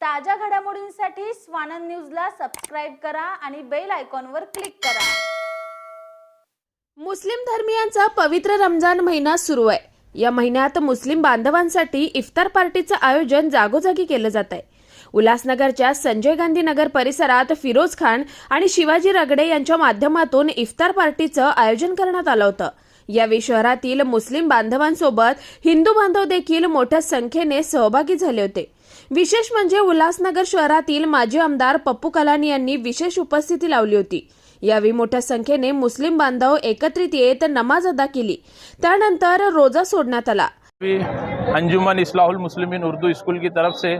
ताज्या घडामोडींसाठी स्वानंद न्यूजला सबस्क्राईब करा आणि बेल आयकॉनवर क्लिक करा. मुस्लिम धर्मियांचा पवित्र रमजान महिना सुरू आहे. या महिन्यात मुस्लिम बांधवांसाठी इफ्तार पार्टीचं आयोजन जागोजागी केलं जात आहे. उल्हासनगरच्या संजय गांधी नगर परिसरात फिरोज खान आणि शिवाजी रगडे यांच्या माध्यमातून इफ्तार पार्टीचं आयोजन करण्यात आलं होतं. यावेळी शहरातील मुस्लिम बांधवांसोबत हिंदू बांधव देखील मोठ्या संख्येने सहभागी झाले होते. विशेष म्हणजे उल्हासनगर शहरातील माजी आमदार पप्पू कलानी यांनी विशेष उपस्थिती लावली होती. यावेळी मोठ्या संख्येने मुस्लिम बांधव एकत्रित येत नमाज अदा केली. त्यानंतर रोजा सोडण्यात आला. अंजुमन इस्लाहुल मुस्लिमीन उर्दू स्कूल की तरफ से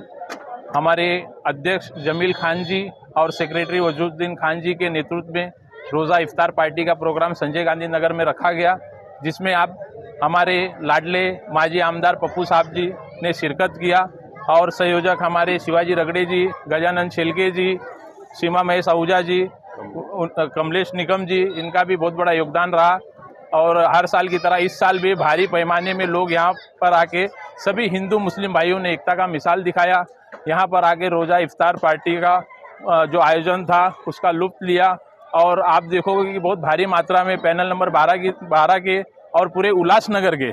हमारे अध्यक्ष जमील खान जी और सेक्रेटरी वजुद्दीन खान जी के नेतृत्व में रोज़ा इफ्तार पार्टी का प्रोग्राम संजय गांधी नगर में रखा गया। जिसमें आप हमारे लाडले माजी आमदार पप्पू साहब जी ने शिरकत किया और संयोजक हमारे शिवाजी रगड़े जी गजानंद शेलके जी, सीमा महेश आहूजा जी कमलेश निकम जी, इनका भी बहुत बड़ा योगदान रहा। और हर साल की तरह इस साल भी भारी पैमाने में लोग यहाँ पर आके सभी हिंदू मुस्लिम भाइयों ने एकता का मिसाल दिखाया। यहाँ पर आके रोज़ा इफ्तार पार्टी का जो आयोजन था, उसका लुत्फ लिया। और आप देखोगे कि बहुत भारी मात्रा में पैनल नंबर बारह की, बारह के और पूरे उल्लासनगर के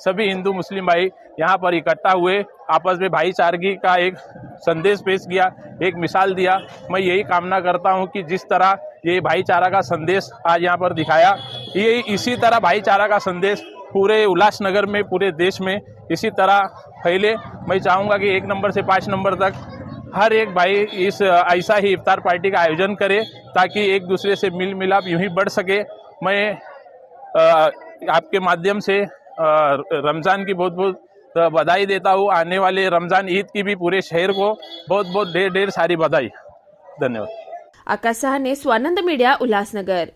सभी हिंदू मुस्लिम भाई यहाँ पर इकट्ठा हुए आपस में भाईचारगी का एक संदेश पेश किया, एक मिसाल दिया। मैं यही कामना करता हूँ कि जिस तरह ये भाईचारा का संदेश आज यहाँ पर दिखाया, ये इसी तरह भाईचारा का संदेश पूरे उल्लासनगर में, पूरे देश में इसी तरह फैले। मैं चाहूँगा कि एक नंबर से पाँच नंबर तक हर एक भाई इस ऐसा ही इफ्तार पार्टी का आयोजन करे ताकि एक दूसरे से मिल मिलाप यूं ही बढ़ सके। मैं आपके माध्यम से रमज़ान की बहुत बहुत बधाई देता हूँ। आने वाले रमज़ान ईद की भी पूरे शहर को बहुत बहुत ढेर ढेर सारी बधाई। धन्यवाद। आकाश सहाने स्वानंद मीडिया उल्हासनगर।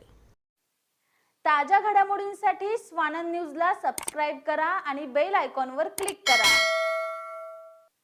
ताज्या घडामोडींसाठी स्वानंद न्यूजला सबस्क्राईब करा आणि बेल आयकॉनवर क्लिक करा.